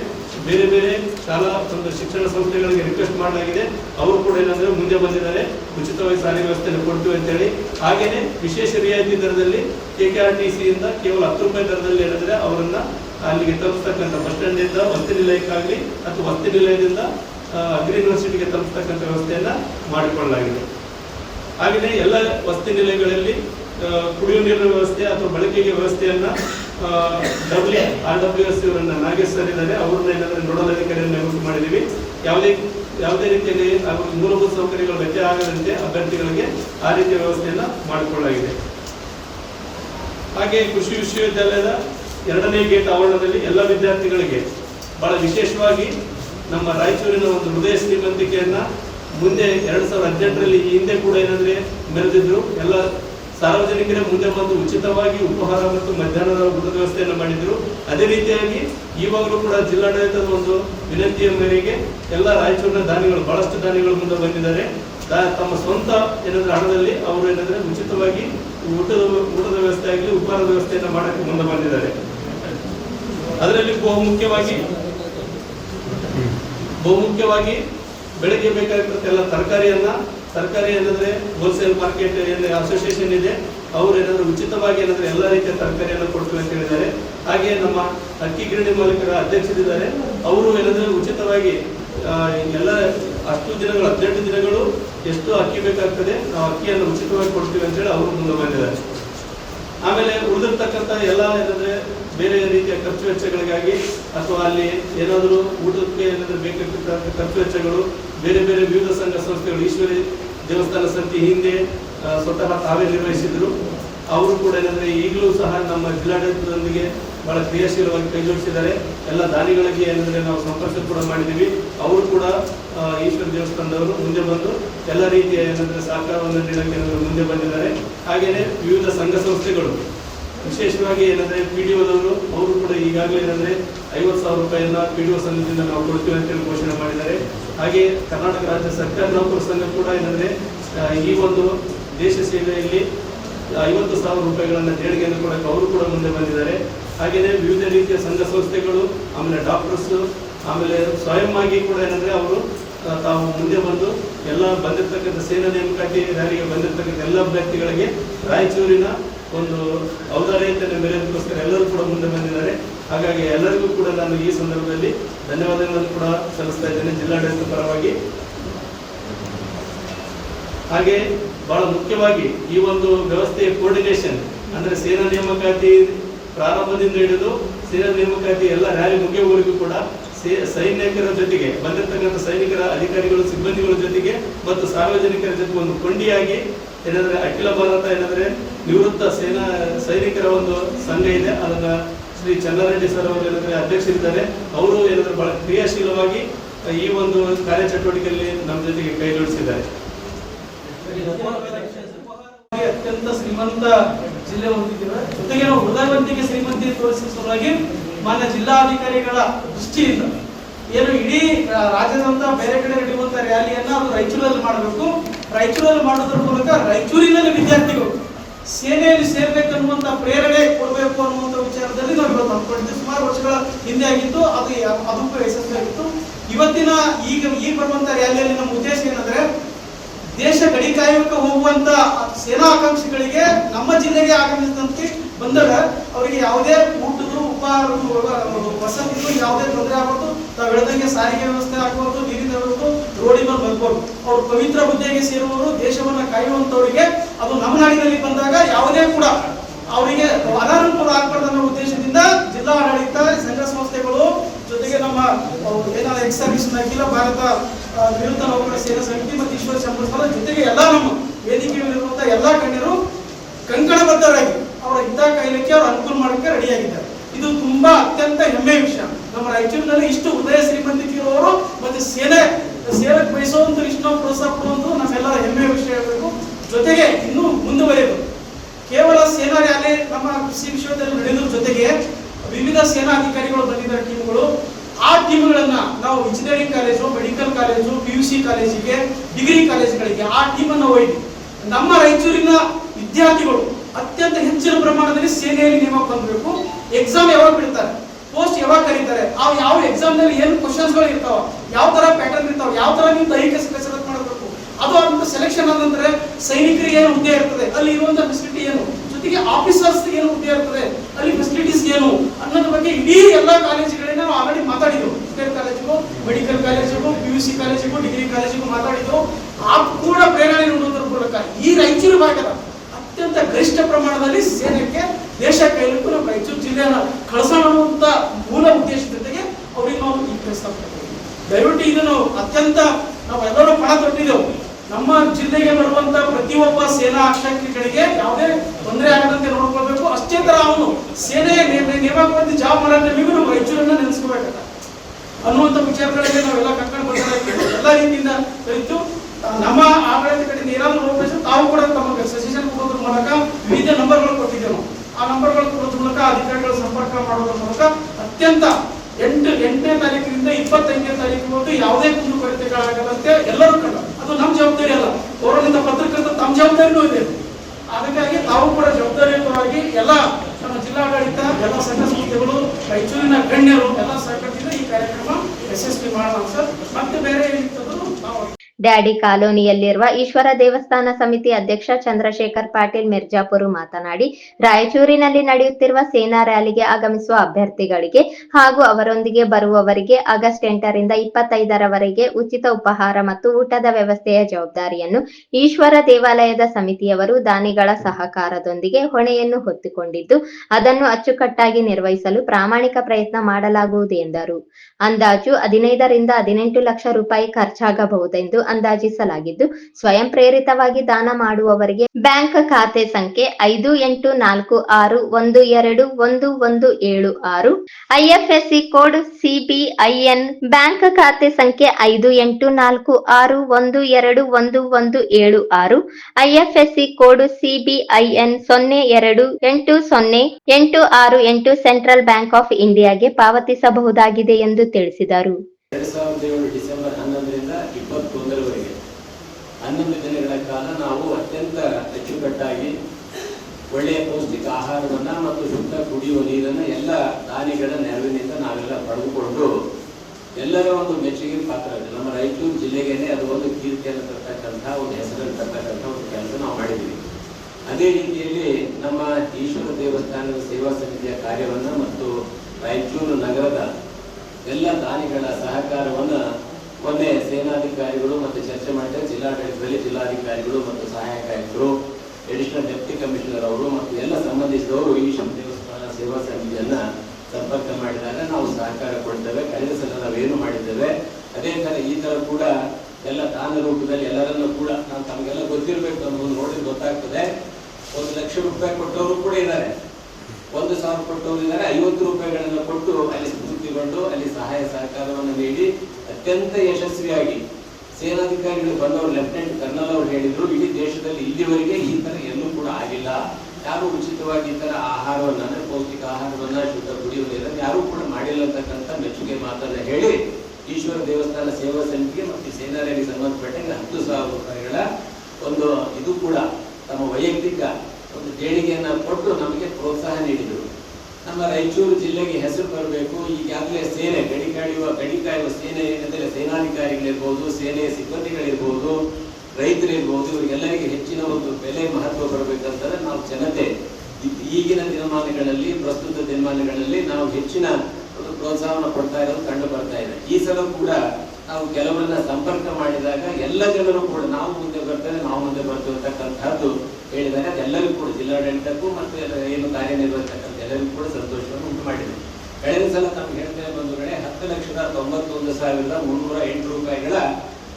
ಬೇರೆ ಬೇರೆ ಶಾಲಾ ಒಂದು ಶಿಕ್ಷಣ ಸಂಸ್ಥೆಗಳಿಗೆ ರಿಕ್ವೆಸ್ಟ್ ಮಾಡಲಾಗಿದೆ. ಅವರು ಕೂಡ ಏನಂದ್ರೆ ಮುಂದೆ ಬಂದಿದ್ದಾರೆ. ಉಚಿತವಾಗಿ ಸಾರಿಗೆ ವ್ಯವಸ್ಥೆಯನ್ನು ಕೊಡ್ತೀವಿ ಅಂತೇಳಿ. ಹಾಗೇನೆ ವಿಶೇಷ ರಿಯಾಯಿತಿ ದರದಲ್ಲಿ ಕೆ ಕೆ ಆರ್ ಟಿ ಸಿಯಿಂದ ಕೇವಲ ಹತ್ತು ರೂಪಾಯಿ ದರದಲ್ಲಿ ಏನಂದ್ರೆ ಅವರನ್ನ ಅಲ್ಲಿಗೆ ತಲುಪಿಸ್ತಕ್ಕಂಥ ಬಸ್ ಸ್ಟ್ಯಾಂಡ್ ಇಂದ ವಸತಿ ನಿಲಯಕ್ಕಾಗಲಿ ಅಥವಾ ವಸತಿ ನಿಲಯದಿಂದ ಅಗ್ರಿ ಯೂನಿವರ್ಸಿಟಿಗೆ ತಲುಪಿಸ್ತಕ್ಕಂಥ ವ್ಯವಸ್ಥೆಯನ್ನ ಮಾಡಿಕೊಳ್ಳಲಾಗಿದೆ. ಹಾಗೆಯೇ ಎಲ್ಲ ವಸತಿ ನಿಲಯಗಳಲ್ಲಿ ಕುಡಿಯುವ ನೀರಿನ ವ್ಯವಸ್ಥೆ ಅಥವಾ ಬಳಕೆಗೆ ವ್ಯವಸ್ಥೆಯನ್ನ ಡಬ್ಲ್ಯೂ ಆರ್ ಡಬ್ಲ್ಯೂ ಎಸ್ ಇವರನ್ನ ನಾಗೇಶ್ ಸರ್ ಇದ್ದಾರೆ. ಅವ್ರನ್ನ ಏನಾದ್ರೆ ನೋಡಲ್ ಅಧಿಕಾರಿಯನ್ನು ನೇಮಕ ಮಾಡಿದ್ದೀವಿ. ಯಾವುದೇ ಯಾವುದೇ ರೀತಿಯಲ್ಲಿ ಮೂಲಭೂತ ಸೌಕರ್ಯಗಳು ವ್ಯತ್ಯಯ ಆಗದಂತೆ ಅಭ್ಯರ್ಥಿಗಳಿಗೆ ಆ ರೀತಿಯ ವ್ಯವಸ್ಥೆಯನ್ನ ಮಾಡಿಕೊಳ್ಳಲಾಗಿದೆ. ಹಾಗೆ ಕೃಷಿ ವಿಶ್ವವಿದ್ಯಾಲಯದ ಎರಡನೇ ಗೇಟ್ ಆವರಣದಲ್ಲಿ ಎಲ್ಲ ವಿದ್ಯಾರ್ಥಿಗಳಿಗೆ ಬಹಳ ವಿಶೇಷವಾಗಿ ನಮ್ಮ ರಾಯಚೂರಿನ ಒಂದು ಹೃದಯ ಶ್ರೀಮಂತಿಕೆಯನ್ನ ಮುಂದೆ ಎರಡ್ ಸಾವಿರದ ಹದಿನೆಂಟರಲ್ಲಿ ಈ ಹಿಂದೆ ಕೂಡ ಏನಂದ್ರೆ ಮೆರೆದಿದ್ರು. ಎಲ್ಲ ಸಾರ್ವಜನಿಕರೇ ಮುಂದೆ ಬಂದು ಉಚಿತವಾಗಿ ಉಪಹಾರ ಮತ್ತು ಮಧ್ಯಾಹ್ನದ ಊಟದ ವ್ಯವಸ್ಥೆಯನ್ನು ಮಾಡಿದ್ರು. ಅದೇ ರೀತಿಯಾಗಿ ಇವಾಗಲೂ ಕೂಡ ಜಿಲ್ಲಾಡಳಿತದ ಒಂದು ವಿನಂತಿಯ ಮೇರೆಗೆ ಎಲ್ಲ ರಾಯಚೂರಿನ ದಾನಿಗಳು, ಬಹಳಷ್ಟು ದಾನಿಗಳು ಮುಂದೆ ಬಂದಿದ್ದಾರೆ. ತಮ್ಮ ಸ್ವಂತ ಏನಂದ್ರೆ ಹಣದಲ್ಲಿ ಅವರು ಏನಂದ್ರೆ ಉಚಿತವಾಗಿ ಊಟದ ಊಟದ ವ್ಯವಸ್ಥೆ ಆಗಲಿ ಉಪಹಾರದ ವ್ಯವಸ್ಥೆಯನ್ನು ಮಾಡಕ್ಕೆ ಮುಂದೆ ಬಂದಿದ್ದಾರೆ. ಅದರಲ್ಲಿ ಬಹುಮುಖ್ಯವಾಗಿ ಬಹುಮುಖ್ಯವಾಗಿ ಬೆಳಗ್ಗೆ ಬೇಕಾಗಿರ್ತಕ್ಕ ಎಲ್ಲ ತರಕಾರಿಯನ್ನ ಸರ್ಕಾರಿ ಏನಂದ್ರೆ ಹೋಲ್ಸೇಲ್ ಮಾರ್ಕೆಟ್ ಏನು ಅಸೋಸಿಯೇಷನ್ ಇದೆ, ಅವರು ಏನಾದ್ರು ಉಚಿತವಾಗಿ ಏನಾದ್ರೆ ಎಲ್ಲ ರೀತಿಯ ತರಕಾರಿಯನ್ನು ಕೊಡ್ತೀವಿ ಅಂತ ಹೇಳಿದ್ದಾರೆ. ಹಾಗೆ ನಮ್ಮ ಅಕ್ಕಿ ಗಿರಣಿ ಮಾಲೀಕರ ಅಧ್ಯಕ್ಷರಿದ್ದಾರೆ. ಅವರು ಏನಂದ್ರೆ ಉಚಿತವಾಗಿ ಎಲ್ಲ ಅಷ್ಟು ದಿನಗಳು, ಹದಿನೆಂಟು ದಿನಗಳು ಎಷ್ಟು ಅಕ್ಕಿ ಬೇಕಾಗ್ತದೆ, ನಾವು ಅಕ್ಕಿಯನ್ನು ಉಚಿತವಾಗಿ ಕೊಡ್ತೀವಿ ಅಂತ ಹೇಳಿ ಅವರು ಮುಂದೆ ಬಂದಿದ್ದಾರೆ. ಆಮೇಲೆ ಉಳಿದಿರ್ತಕ್ಕಂಥ ಎಲ್ಲ ಏನಂದ್ರೆ ಬೇರೆ ರೀತಿಯ ಖರ್ಚು ವೆಚ್ಚಗಳಿಗಾಗಿ ಅಥವಾ ಅಲ್ಲಿ ಏನಾದರೂ ಊಟಕ್ಕೆ ಏನಾದರೂ ಬೇಕಾಗಿರ್ತಕ್ಕಂಥ ಖರ್ಚು ವೆಚ್ಚಗಳು ಬೇರೆ ಬೇರೆ ವಿವಿಧ ಸಂಘ ಸಂಸ್ಥೆಗಳು ಈಶ್ವರಿ ದೇವಸ್ಥಾನ ಸಮಿತಿ ಹಿಂದೆ ಸ್ವತಃ ತಾವೇ ನಿರ್ವಹಿಸಿದ್ರು. ಅವರು ಕೂಡ ಏನಂದ್ರೆ ಈಗಲೂ ಸಹ ನಮ್ಮ ಜಿಲ್ಲಾಡಳಿತದೊಂದಿಗೆ ಬಹಳ ಕ್ರಿಯಾಶೀಲವಾಗಿ ಕೈಜೋಡಿಸಿದ್ದಾರೆ. ಎಲ್ಲ ದಾನಿಗಳಿಗೆ ಏನಂದ್ರೆ ನಾವು ಸಂಪರ್ಕ ಕೂಡ ಮಾಡಿದ್ದೀವಿ. ಅವರು ಕೂಡ ಈಶ್ವರ ದೇವಸ್ಥಾನದವರು ಮುಂದೆ ಬಂದು ಎಲ್ಲ ರೀತಿಯ ಏನಂದ್ರೆ ಸಹಕಾರವನ್ನು ನೀಡಕ್ಕೆ ಮುಂದೆ ಬಂದಿದ್ದಾರೆ. ಹಾಗೇನೆ ವಿವಿಧ ಸಂಘ ಸಂಸ್ಥೆಗಳು ವಿಶೇಷವಾಗಿ ಏನಂದ್ರೆ ಪಿ ಡಿ ಒದವರು ಅವರು ಕೂಡ ಈಗಾಗಲೇ ಏನಂದ್ರೆ ಐವತ್ತು ಸಾವಿರ ರೂಪಾಯಿಯನ್ನ ಪಿ ಡಿ ಒ ಸಂಘದಿಂದ ನಾವು ಕೊಡ್ತೀವಿ ಅಂತೇಳಿ ಘೋಷಣೆ ಮಾಡಿದ್ದಾರೆ. ಹಾಗೆ ಕರ್ನಾಟಕ ರಾಜ್ಯ ಸರ್ಕಾರಿ ನೌಕರ ಸಂಘ ಕೂಡ ಏನಂದ್ರೆ ಈ ಒಂದು ದೇಶ ಸೇವೆಯಲ್ಲಿ ಐವತ್ತು ಸಾವಿರ ರೂಪಾಯಿಗಳನ್ನ ದೇಣಿಗೆಯನ್ನು ಕೊಡಕ್ಕೆ ಅವರು ಕೂಡ ಮುಂದೆ ಬಂದಿದ್ದಾರೆ. ಹಾಗೆಯೇ ವಿವಿಧ ರೀತಿಯ ಸಂಘ ಸಂಸ್ಥೆಗಳು, ಆಮೇಲೆ ಡಾಕ್ಟರ್ಸ್ ಆಮೇಲೆ ಸ್ವಯಂ ಆಗಿ ಕೂಡ ಏನಂದ್ರೆ ಅವರು ತಾವು ಮುಂದೆ ಬಂದು ಎಲ್ಲ ಬಂದಿರತಕ್ಕಂಥ ಸೇನಾ ನೇಮಕಾತಿ ರ್ಯಾಲಿಗೆ ಬಂದಿರತಕ್ಕಂಥ ಎಲ್ಲ ಅಭ್ಯರ್ಥಿಗಳಿಗೆ ರಾಯಚೂರಿನ ಒಂದು ಔದಾರ್ಯತೆಯನ್ನು ಮೆರೆಯೋದಕ್ಕೋಸ್ಕರ ಎಲ್ಲರೂ ಕೂಡ ಮುಂದೆ ಬಂದಿದ್ದಾರೆ. ಹಾಗಾಗಿ ಎಲ್ಲರಿಗೂ ಕೂಡ ನಾನು ಈ ಸಂದರ್ಭದಲ್ಲಿ ಧನ್ಯವಾದಗಳನ್ನು ಕೂಡ ಸಲ್ಲಿಸ್ತಾ ಇದ್ದೇನೆ ಜಿಲ್ಲಾಡಳಿತ ಪರವಾಗಿ. ಹಾಗೆ ಬಹಳ ಮುಖ್ಯವಾಗಿ ಈ ಒಂದು ವ್ಯವಸ್ಥೆಯ ಕೋರ್ಡಿನೇಷನ್ ಅಂದ್ರೆ ಸೇನಾ ನೇಮಕಾತಿ ಪ್ರಾರಂಭದಿಂದ ಹಿಡಿದು ಸೇನಾ ನೇಮಕಾತಿ ಎಲ್ಲ ರ್ಯಾಲಿ ಮುಗಿಯುವವರೆಗೂ ಕೂಡ ಸೈನಿಕರ ಜೊತೆಗೆ, ಬಂದಿರತಕ್ಕಂಥ ಸೈನಿಕರ ಅಧಿಕಾರಿಗಳು, ಸಿಬ್ಬಂದಿಗಳ ಜೊತೆಗೆ ಮತ್ತು ಸಾರ್ವಜನಿಕರ ಜೊತೆ ಒಂದು ಕೊಂಡಿಯಾಗಿ ಏನಂದ್ರೆ ಅಖಿಲ ಭಾರತ ಏನಂದ್ರೆ ನಿವೃತ್ತ ಸೇನಾ ಸೈನಿಕರ ಒಂದು ಸಂಘ ಇದೆ. ಅದನ್ನ ಶ್ರೀ ಚನ್ನಾರೆಡ್ಡಿ ಸರ್ ಅವರು ಏನಂದ್ರೆ ಅಧ್ಯಕ್ಷರಿದ್ದಾರೆ. ಅವರು ಏನಂದ್ರೆ ಬಹಳ ಕ್ರಿಯಾಶೀಲವಾಗಿ ಈ ಒಂದು ಕಾರ್ಯಚಟುವಟಿಕೆಯಲ್ಲಿ ನಮ್ಮ ಜೊತೆಗೆ ಕೈ ಜೋಡಿಸಿದ್ದಾರೆ. ಅತ್ಯಂತ ಶ್ರೀಮಂತ ಜಿಲ್ಲೆ ಹೊಂದಿದ್ದೇವೆ ಜೊತೆಗೆ ನಾವು ಹೃದಯವಂತಿಕೆ ಶ್ರೀಮಂತಿ ತೋರಿಸುವ ಸಲುವಾಗಿ ಮಾನ್ಯ ಜಿಲ್ಲಾಧಿಕಾರಿಗಳ ದೃಷ್ಟಿಯಿಂದ ಏನು ಇಡೀ ರಾಜ್ಯದಂತ ಬೇರೆ ಕಡೆ ನಡೆಯುವಂತ ರ್ಯಾಲಿಯನ್ನ ಅದು ರಾಯಚೂರಲ್ಲಿ ಮಾಡಬೇಕು. ರಾಯಚೂರಲ್ಲಿ ಮಾಡೋದ್ರ ಮೂಲಕ ರಾಯಚೂರಿನಲ್ಲಿ ವಿದ್ಯಾರ್ಥಿಗಳು ಸೇನೆಯಲ್ಲಿ ಸೇರ್ಬೇಕನ್ನುವಂತ ಪ್ರೇರಣೆ ಕೊಡಬೇಕು ಅನ್ನುವಂತ ವಿಚಾರದಲ್ಲಿ ನಾವು ಇವತ್ತು ಅನ್ಕೊಂಡಿದ್ದೆ ಸುಮಾರು ವರ್ಷಗಳ ಹಿಂದೆ ಆಗಿತ್ತು. ಅದು ಅದಕ್ಕೂ ಯಶಸ್ವಿ ಆಗಿತ್ತು ಇವತ್ತಿನ ಈಗ ಈಗ ಬರುವಂತ ರ್ಯಾಲಿಯಲ್ಲಿ ನಮ್ಮ ಉದ್ದೇಶ ಏನಂದ್ರೆ ದೇಶ ಗಡಿ ಕಾಯುವಕ್ಕೆ ಹೋಗುವಂತ ಸೇನಾ ಆಕಾಂಕ್ಷಿಗಳಿಗೆ ನಮ್ಮ ಜಿಲ್ಲೆಗೆ ಆಗಮಿಸಿದಂತೆ ಬಂದಾಗ ಅವರಿಗೆ ಯಾವುದೇ ಊಟದ್ದು, ಉಪಹಾರ ವಸತಿಗೂ ಯಾವುದೇ ತೊಂದರೆ ಆಗಬಾರ್ದು. ತಾವು ಹೇಳ್ದಂಗೆ ಸಾರಿಗೆ ವ್ಯವಸ್ಥೆ ಆಗಬಾರ್ದು, ನೀರಿನ ವ್ಯವಸ್ಥೆ ರೋಡಿನ ಬರ್ಬೋದು. ಅವರು ಪವಿತ್ರ ಹುದ್ದೆಗೆ ಸೇರುವವರು, ದೇಶವನ್ನ ಕಾಯುವಂತವರಿಗೆ ಅದು ನಮ್ಮ ನಾಡಿನಲ್ಲಿ ಬಂದಾಗ ಯಾವುದೇ ಕೂಡ ಅವರಿಗೆ ಅನಾನುಕೂಲ ಆಗ್ಬಾರ್ದು ಅನ್ನೋ ಉದ್ದೇಶದಿಂದ ಜಿಲ್ಲಾ ಆಡಳಿತ ಸಂಘ ಸಂಸ್ಥೆಗಳು ಜೊತೆಗೆ ನಮ್ಮ ಏನಾದ್ರು ಎಕ್ಸಾಮಿಷನ್ ಅಖಿಲ ಭಾರತ ನಿವೃತ್ತ ನೌಕರ ಸೇನಾ ಸಮಿತಿ ಮತ್ತು ಈಶ್ವರ ಸಂಬಂಧ ಜೊತೆಗೆ ಎಲ್ಲ ನಮ್ಮ ವೇದಿಕೆಯಲ್ಲಿರುವಂತಹ ಎಲ್ಲಾ ಗಣ್ಯರು ಕಂಕಣಬದ್ಧರಾಗಿ ಅವರ ಹಿತ ಕಾಯಲಿಕ್ಕೆ ಅವರು ಅನುಕೂಲ ಮಾಡೋಕ್ಕೆ ರೆಡಿಯಾಗಿದ್ದಾರೆ ಇದು ತುಂಬಾ ಅತ್ಯಂತ ಹೆಮ್ಮೆಯ ವಿಷಯ. ನಮ್ಮ ರಾಯಚೂರಿನಲ್ಲಿ ಇಷ್ಟು ಉದಯ ಶ್ರೀಮಂತಿಕೆ ಮತ್ತು ಸೇನೆ ಸೇವೆಗೆ ಬಯಸುವಂತ ಇಷ್ಟು ಪ್ರೋತ್ಸಾಹ ಕೊಡುವಂತ ನಮ್ಮೆಲ್ಲರ ಹೆಮ್ಮೆಯ ವಿಷಯ ಹೇಳಬೇಕು. ಜೊತೆಗೆ ಇನ್ನೂ ಮುಂದುವರಿಯಬೇಕು. ಕೇವಲ ಸೇನಾ ರ್ಯಾಲಿ ನಮ್ಮ ಕೃಷಿ ವಿಶ್ವದಲ್ಲಿ ನಡೆಯೋದ್ರ ಜೊತೆಗೆ ವಿವಿಧ ಸೇನಾ ಅಧಿಕಾರಿಗಳು ಬಂದಿದ್ದಾರೆ ಟೀಮ್ಗಳು ಆ ಟೀಮ್ಗಳನ್ನ ನಾವು engineering college medical college P U C ಕಾಲೇಜಿಗೆ ಡಿಗ್ರಿ ಕಾಲೇಜುಗಳಿಗೆ ಆ ಟೀಮನ್ನು ಒಯ್ದು, ನಮ್ಮ ರಾಯಚೂರಿನ ವಿದ್ಯಾರ್ಥಿಗಳು ಅತ್ಯಂತ ಹೆಚ್ಚಿನ ಪ್ರಮಾಣದಲ್ಲಿ ಸೇನೆಯಲ್ಲಿ ನೇಮಕ ಬಂದ್ಬೇಕು ಎಕ್ಸಾಮ್ ಯಾವಾಗ ಬಿಡ್ತಾರೆ ಪೋಸ್ಟ್ ಯಾವಾಗ ಕರೀತಾರೆ? ಆ ಯಾವ ಎಕ್ಸಾಮ್ನಲ್ಲಿ ಏನು ಕ್ವಶನ್ಸ್ಗಳು ಇರ್ತಾವ? ಯಾವ ತರ ಪ್ಯಾಟರ್ನ್ ಇರ್ತಾವ? ಯಾವ ತರ ನೀವು ದೈಹಿಕ ಕಸರತ್ತು ಮಾಡಬೇಕು ಅದು ಅಂತ ಸೆಲೆಕ್ಷನ್ ಆದ ನಂತರ ಸೈನಿಕರಿಗೆ ಏನು ಹುದ್ದೆ ಇರ್ತದೆ? ಅಲ್ಲಿ ಇರುವಂತ ಫೆಸಿಲಿಟಿ ಏನು? ಜೊತೆಗೆ ಆಫೀಸರ್ಸ್ ಏನು ಹುದ್ದೆ ಇರ್ತದೆ? ಅಲ್ಲಿ ಫೆಸಿಲಿಟೀಸ್ ಏನು? ಅನ್ನೋದ್ರ ಬಗ್ಗೆ ಇಡೀ ಎಲ್ಲಾ ಕಾಲೇಜುಗಳಿಂದ ನಾವು ಆಲ್ರೆಡಿ ಮಾತಾಡಿದ್ರು ಇಂಜಿನಿಯರ್ ಕಾಲೇಜಿಗೂ ಮೆಡಿಕಲ್ ಕಾಲೇಜಿಗೂ ಪಿ ಯು ಸಿ ಕಾಲೇಜಿಗೂ ಡಿಗ್ರಿ ಕಾಲೇಜಿಗೂ ಮಾತಾಡಿದ್ರು ಆ ಕೂಡ ಪ್ರೇರಣೆ ನೀಡುವುದರ ಮೂಲಕ ಈ ರಾಯಚೂರು ಭಾಗದ ಅತ್ಯಂತ ಗರಿಷ್ಠ ಪ್ರಮಾಣದಲ್ಲಿ ಸೇನೆಗೆ ದೇಶ ಕೈಲಿಕ್ಕೂ ನಮ್ಮ ರಾಯಚೂರು ಜಿಲ್ಲೆಯನ್ನು ಕಳಿಸೋಣ ಅಂತ ಮೂಲ ಉದ್ದೇಶದ ಜೊತೆಗೆ ಅವ್ರಿಗೆ ನಾವು ಈ ಪ್ರಸ್ತಾಪ ದಯವಿಟ್ಟು ಇದನ್ನು ಅತ್ಯಂತ ನಾವು ಎಲ್ಲರೂ ಪಣ ತೊಟ್ಟಿದ್ದೆವು ನಮ್ಮ ಜಿಲ್ಲೆಗೆ ಬರುವಂತ ಪ್ರತಿಯೊಬ್ಬ ಸೇನಾ ಆಶಂಕಿಗಳಿಗೆ ಯಾವುದೇ ತೊಂದರೆ ಆಗದಂತೆ ನೋಡ್ಕೊಳ್ಬೇಕು. ಅಷ್ಟೇ ತರ ಅವನು ಸೇನೆಯ ಜಾಬ್ ನಮಗೂ ನಮ್ಮ ರಾಯಚೂರನ್ನ ನೆನೆಸ್ಕೋಬೇಕಲ್ಲ. ಅನ್ನುವಂಥ ವಿಚಾರಗಳಿಗೆ ನಾವೆಲ್ಲ ಕರ್ಕೊಂಡು ಎಲ್ಲ ರೀತಿಯಿಂದ ಕಲಿತು, ನಮ್ಮ ಆಡಳಿತ ಕಡೆಯಿಂದ ಏನಾದ್ರು ತಾವು ಕೂಡ ತಮಗೆ ಸಜೆಷನ್ ಕೊಡೋದ್ರ ಮೂಲಕ ವಿವಿಧ ನಂಬರ್ಗಳು ಕೊಟ್ಟಿದ್ದೇವೆ. ಆ ನಂಬರ್ಗಳು ಕೊಡೋದ್ರ ಮೂಲಕ ಅಧಿಕಾರಿಗಳ ಸಂಪರ್ಕ ಮಾಡೋದ್ರ ಮೂಲಕ ಅತ್ಯಂತ ಎಂಟು, ಎಂಟನೇ ತಾರೀಕಿನಿಂದ ಇಪ್ಪತ್ತೈದನೇ ತಾರೀಕು ಯಾವುದೇ ಕುಂದುಕೊರತೆಗಳಾಗದಂತೆ ಎಲ್ಲರೂ ಕಂಡ ಅದು ನಮ್ಮ ಜವಾಬ್ದಾರಿ ಅಲ್ಲ ಗೌರವದಿಂದ ಪತ್ರಕರ್ತ ತಮ್ಮ ಜವಾಬ್ದಾರಿನೂ ಇದೆ. ಅದಕ್ಕಾಗಿ ತಾವು ಕೂಡ ಜವಾಬ್ದಾರಿಯುತವಾಗಿ ಎಲ್ಲ ನಮ್ಮ ಜಿಲ್ಲಾಡಳಿತ, ಎಲ್ಲ ಸಂಘ ಸಂಸ್ಥೆಗಳು, ರಾಯಚೂರಿನ ಗಣ್ಯರು, ಎಲ್ಲ ಸಹಕರಿಸಿದ ಈ ಕಾರ್ಯಕ್ರಮ ಯಶಸ್ವಿ ಮಾಡೋಣ ಸರ್ ಮತ್ತೆ ಬೇರೆ ಏನಿತ್ತು ಡ್ಯಾಡಿ ಕಾಲೋನಿಯಲ್ಲಿರುವ ಈಶ್ವರ ದೇವಸ್ಥಾನ ಸಮಿತಿ ಅಧ್ಯಕ್ಷ ಚಂದ್ರಶೇಖರ್ ಪಾಟೀಲ್ ಮಿರ್ಜಾಪುರ್ ಮಾತನಾಡಿ, ರಾಯಚೂರಿನಲ್ಲಿ ನಡೆಯುತ್ತಿರುವ ಸೇನಾ ರ್ಯಾಲಿಗೆ ಆಗಮಿಸುವ ಅಭ್ಯರ್ಥಿಗಳಿಗೆ ಹಾಗೂ ಅವರೊಂದಿಗೆ ಬರುವವರಿಗೆ ಆಗಸ್ಟ್ ಎಂಟರಿಂದ ಇಪ್ಪತ್ತೈದರವರೆಗೆ ಉಚಿತ ಉಪಹಾರ ಮತ್ತು ಊಟದ ವ್ಯವಸ್ಥೆಯ ಜವಾಬ್ದಾರಿಯನ್ನು ಈಶ್ವರ ದೇವಾಲಯದ ಸಮಿತಿಯವರು ದಾನಿಗಳ ಸಹಕಾರದೊಂದಿಗೆ ಹೊಣೆಯನ್ನು ಹೊತ್ತುಕೊಂಡಿದ್ದು, ಅದನ್ನು ಅಚ್ಚುಕಟ್ಟಾಗಿ ನಿರ್ವಹಿಸಲು ಪ್ರಾಮಾಣಿಕ ಪ್ರಯತ್ನ ಮಾಡಲಾಗುವುದು ಎಂದರು. ಅಂದಾಜು ಹದಿನೈದರಿಂದ ಹದಿನೆಂಟು ಲಕ್ಷ ರೂಪಾಯಿ ಖರ್ಚಾಗಬಹುದೆಂದು ಅಂದಾಜಿಸಲಾಗಿದ್ದು, ಸ್ವಯಂ ಪ್ರೇರಿತವಾಗಿ ದಾನ ಮಾಡುವವರಿಗೆ ಬ್ಯಾಂಕ್ ಖಾತೆ ಸಂಖ್ಯೆ ಐದು ಎಂಟು ನಾಲ್ಕು ಆರು ಒಂದು ಎರಡು ಒಂದು ಒಂದು ಏಳು ಆರು ಐಎಫ್ಎಸ್ಸಿ ಕೋಡ್ ಸಿಬಿಐಎನ್ ಬ್ಯಾಂಕ್ ಖಾತೆ ಸಂಖ್ಯೆ ಐದು ಎಂಟು ನಾಲ್ಕು ಆರು ಒಂದು ಎರಡು ಒಂದು ಒಂದು ಏಳು ಆರು ಐಎಫ್ಎಸ್ಸಿ ಕೋಡ್ ಸಿಬಿಐಎನ್ ಸೊನ್ನೆ ಎರಡು ಎಂಟು ಸೊನ್ನೆ ಎಂಟು ಆರು ಎಂಟು ಸೆಂಟ್ರಲ್ ಬ್ಯಾಂಕ್ ಆಫ್ ಇಂಡಿಯಾಗೆ ಪಾವತಿಸಬಹುದಾಗಿದೆ ಎಂದು ತಿಳಿಸಿದರು ಎರಡು ಸಾವಿರದ ಏಳು ಡಿಸೆಂಬರ್ ಹನ್ನೊಂದರಿಂದ ಇಪ್ಪತ್ತೊಂದರವರೆಗೆ ಹನ್ನೊಂದು ದಿನಗಳ ಕಾಲ ನಾವು ಅತ್ಯಂತ ಅಚ್ಚುಕಟ್ಟಾಗಿ ಒಳ್ಳೆಯ ಪೌಷ್ಟಿಕ ಆಹಾರವನ್ನ ಮತ್ತು ಶುದ್ಧ ಕುಡಿಯುವ ನೀರನ್ನು ಎಲ್ಲ ದಾನಿಗಳ ನೆರವಿನಿಂದ ನಾವೆಲ್ಲ ಪಡೆದುಕೊಂಡು ಎಲ್ಲರ ಒಂದು ಮೆಚ್ಚುಗೆ ಪಾತ್ರ ನಮ್ಮ ರಾಯಚೂರು ಜಿಲ್ಲೆಗೇನೆ ಅದು ಒಂದು ಕೀರ್ತಿಯನ್ನು ತರ್ತಕ್ಕಂಥ ಒಂದು ಹೆಸರನ್ನು ತರ್ತಕ್ಕಂಥ ಒಂದು ಕೆಲಸ ನಾವು ಮಾಡಿದ್ದೀವಿ. ಅದೇ ರೀತಿಯಲ್ಲಿ ನಮ್ಮ ಈಶ್ವರ ದೇವಸ್ಥಾನದ ಸೇವಾ ಸಮಿತಿಯ ಕಾರ್ಯವನ್ನ ಮತ್ತು ರಾಯಚೂರು ನಗರದ ಎಲ್ಲ ದಾನಿಗಳ ಸಹಕಾರವನ್ನ ಮೊನ್ನೆ ಸೇನಾಧಿಕಾರಿಗಳು ಮತ್ತು ಚರ್ಚೆ ಮಾಡಿದರೆ ಜಿಲ್ಲಾಡಳಿತದಲ್ಲಿ ಜಿಲ್ಲಾಧಿಕಾರಿಗಳು ಮತ್ತು ಸಹಾಯಕ ಆಯುಕ್ತರು ಅಡಿಷನಲ್ ಡೆಪ್ಟಿ ಕಮಿಷನರ್ ಅವರು ಮತ್ತು ಎಲ್ಲ ಸಂಬಂಧಿಸಿದವರು ಈ ದೇವಸ್ಥಾನ ಸೇವಾ ಸಮಿತಿಯನ್ನ ಸಂಪರ್ಕ ಮಾಡಿದಾಗ ನಾವು ಸಹಕಾರ ಕೊಡ್ತೇವೆ. ಕಳೆದ ಸಲ ನಾವೇನು ಮಾಡಿದ್ದೇವೆ, ಅದೇ ತರ ಈ ತರ ಕೂಡ ಎಲ್ಲ ದಾನ ರೂಪದಲ್ಲಿ ಎಲ್ಲರನ್ನೂ ಕೂಡ ನಾವು ತಮಗೆಲ್ಲ ಗೊತ್ತಿರಬೇಕು ಅನ್ನೋದು ನೋಡಿ ಗೊತ್ತಾಗ್ತದೆ. ಒಂದು ಲಕ್ಷ ರೂಪಾಯಿ ಕೊಟ್ಟವರು ಕೂಡ ಇದ್ದಾರೆ. ಒಂದು ಸಾವಿರ ಕೊಟ್ಟವರು ಇದ್ದಾರೆ. ಐವತ್ತು ರೂಪಾಯಿಗಳನ್ನು ಕೊಟ್ಟು ಅಲ್ಲಿ ಸ್ಫೂರ್ತಿಗೊಂಡು ಅಲ್ಲಿ ಸಹಾಯ ಸಹಕಾರವನ್ನು ನೀಡಿ ಅತ್ಯಂತ ಯಶಸ್ವಿಯಾಗಿ ಸೇನಾಧಿಕಾರಿಗಳು ಬಂದವರು ಲೆಫ್ಟಿನೆಂಟ್ ಕರ್ನಲ್ ಅವರು ಹೇಳಿದ್ರು, ಇಡೀ ದೇಶದಲ್ಲಿ ಇಲ್ಲಿವರೆಗೆ ಈ ತರ ಎಲ್ಲೂ ಕೂಡ ಆಗಿಲ್ಲ. ಯಾರು ಉಚಿತವಾಗಿ ಈ ತರ ಆಹಾರವನ್ನ, ಅಂದ್ರೆ ಪೌಷ್ಟಿಕ ಆಹಾರವನ್ನ, ಶುದ್ಧ ಕುಡಿಯುವ ನೀರನ್ನು ಯಾರು ಕೂಡ ಮಾಡಿಲ್ಲ ಅಂತಕ್ಕಂಥ ಮೆಚ್ಚುಗೆ ಮಾತನ್ನ ಹೇಳಿ ಈಶ್ವರ ದೇವಸ್ಥಾನ ಸೇವಾ ಸಮಿತಿಗೆ ಮತ್ತು ಸೇನಾಲಯಕ್ಕೆ ಸಂಬಂಧಪಟ್ಟಂಗೆ ಹತ್ತು ಸಾವಿರ ರೂಪಾಯಿಗಳ ಒಂದು ಇದು ಕೂಡ ತಮ್ಮ ವೈಯಕ್ತಿಕ ಒಂದು ದೇಣಿಗೆಯನ್ನ ಕೊಟ್ಟು ನಮಗೆ ಪ್ರೋತ್ಸಾಹ ನೀಡಿದರು. ನಮ್ಮ ರಾಯಚೂರು ಜಿಲ್ಲೆಗೆ ಹೆಸರು ಬರಬೇಕು. ಈಗಾಗಲೇ ಸೇನೆ, ಗಡಿ ಕಾಯುವ ಗಡಿ ಕಾಯುವ ಸೇನೆ ಏನೆಂದರೆ ಸೇನಾಧಿಕಾರಿಗಳಿರ್ಬೋದು ಸೇನೆಯ ಸಿಬ್ಬಂದಿಗಳಿರ್ಬೋದು, ರೈತರಿರ್ಬೋದು, ಇವರಿಗೆಲ್ಲರಿಗೆ ಹೆಚ್ಚಿನ ಒಂದು ಬೆಲೆ ಮಹತ್ವ ಬರಬೇಕಂತಂದ್ರೆ ನಾವು ಜನತೆ, ಈಗಿನ ದಿನಮಾನಗಳಲ್ಲಿ, ಪ್ರಸ್ತುತ ದಿನಮಾನಗಳಲ್ಲಿ ನಾವು ಹೆಚ್ಚಿನ ಒಂದು ಪ್ರೋತ್ಸಾಹವನ್ನು ಕೊಡ್ತಾ ಇರೋದು ಕಂಡು ಬರ್ತಾ ಇದೆ. ಈ ಸಲ ಕೂಡ ನಾವು ಕೆಲವರನ್ನ ಸಂಪರ್ಕ ಮಾಡಿದಾಗ ಎಲ್ಲ ಜನರು ಕೂಡ ನಾವು ಮುಂದೆ ಬರ್ತೇವೆ, ನಾವು ಮುಂದೆ ಬರ್ತೇವೆ ಅಂತಕ್ಕಂಥದ್ದು ಹೇಳಿದಾಗ ಅದೆಲ್ಲರಿಗೂ ಕೂಡ ಜಿಲ್ಲಾಡಳಿತಕ್ಕೂ ಮತ್ತು ಏನು ಕಾರ್ಯನಿರ್ವಹಿಸ್ತಕ್ಕಂಥ ಎಲ್ಲರಿಗೂ ಕೂಡ ಸಂತೋಷವನ್ನು ಉಂಟು ಮಾಡಿದೆ ಕಳೆದ ಸಲ ತಮ್ಗೆ ಹೇಳ್ತೇನೆ ಬಂದು ಬಂಧುಗಳೇ ಹತ್ತು ಲಕ್ಷದ ತೊಂಬತ್ತೊಂದು ಸಾವಿರದ ಮುನ್ನೂರ ಎಂಟು ರೂಪಾಯಿಗಳ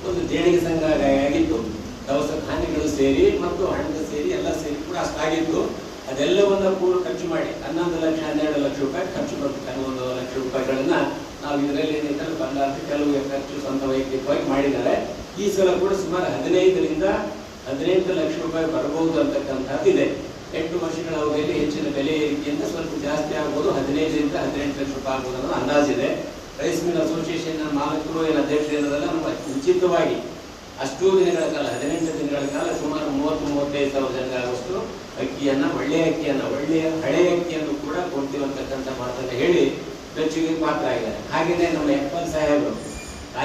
ಒಂದು ದೇಣಿಗೆ ಸಂಗ್ರಹ ಆಗಿತ್ತು. ದವಸ ಧಾನ್ಯಗಳು ಸೇರಿ ಮತ್ತು ಹಣ್ಣು ಸೇರಿ ಎಲ್ಲ ಸೇರಿ ಕೂಡ ಅಷ್ಟಾಗಿತ್ತು. ಅದೆಲ್ಲವನ್ನ ಕೂಡ ಖರ್ಚು ಮಾಡಿ ಹನ್ನೊಂದು ಲಕ್ಷ, ಹನ್ನೆರಡು ಲಕ್ಷ ರೂಪಾಯಿ ಖರ್ಚು ಬರ್ತದೆ ಹನ್ನೊಂದು ಲಕ್ಷ ರೂಪಾಯಿಗಳನ್ನ ನಾವು ಇದರಲ್ಲಿ ಏನಿದ್ದಾರೆ ಬಂದಾರ್ಥ ಕೆಲವು ಖರ್ಚು ಸ್ವಂತ ವೈಯಕ್ತಿಕವಾಗಿ ಮಾಡಿದ್ದಾರೆ. ಈ ಸಲ ಕೂಡ ಸುಮಾರು ಹದಿನೈದರಿಂದ ಹದಿನೆಂಟು ಲಕ್ಷ ರೂಪಾಯಿ ಬರಬಹುದು ಅಂತಕ್ಕಂಥದ್ದಿದೆ. ಎಂಟು ವರ್ಷಗಳ ಅವಧಿಯಲ್ಲಿ ಹೆಚ್ಚಿನ ಬೆಲೆ ಏರಿಕೆಯಿಂದ ಸ್ವಲ್ಪ ಜಾಸ್ತಿ ಆಗ್ಬೋದು. ಹದಿನೈದರಿಂದ ಹದಿನೆಂಟು ಲಕ್ಷ ರೂಪಾಯಿ ಆಗ್ಬೋದು ಅನ್ನೋ ಅಂದಾಜಿದೆ. ರೈಸ್ ಮಿಲ್ ಅಸೋಸಿಯೇಷನ್ ಮಾಲಕರು ಏನು ಅಧ್ಯಕ್ಷರು ಏನದಲ್ಲ ನಮ್ಮ ಉಚಿತವಾಗಿ ಅಷ್ಟೂ ದಿನಗಳ ಕಾಲ, ಹದಿನೆಂಟು ದಿನಗಳ ಕಾಲ ಸುಮಾರು ಮೂವತ್ತು ಮೂವತ್ತೈದು ಸಾವಿರ ಜನ ಆಗುವಷ್ಟು ಅಕ್ಕಿಯನ್ನ, ಒಳ್ಳೆಯ ಅಕ್ಕಿಯನ್ನು, ಒಳ್ಳೆಯ ಹಳೆಯ ಅಕ್ಕಿಯನ್ನು ಕೂಡ ಕೊಡ್ತೀವಿ ಮಾತನ್ನು ಮಾತನ್ನ ಹೇಳಿ ಮೆಚ್ಚುಗೆ ಪಾತ್ರ ಆಗಿದ್ದಾರೆ. ಹಾಗೆಯೇ ನಮ್ಮ ಎಪ್ಪನ್ ಸಾಹೇಬರು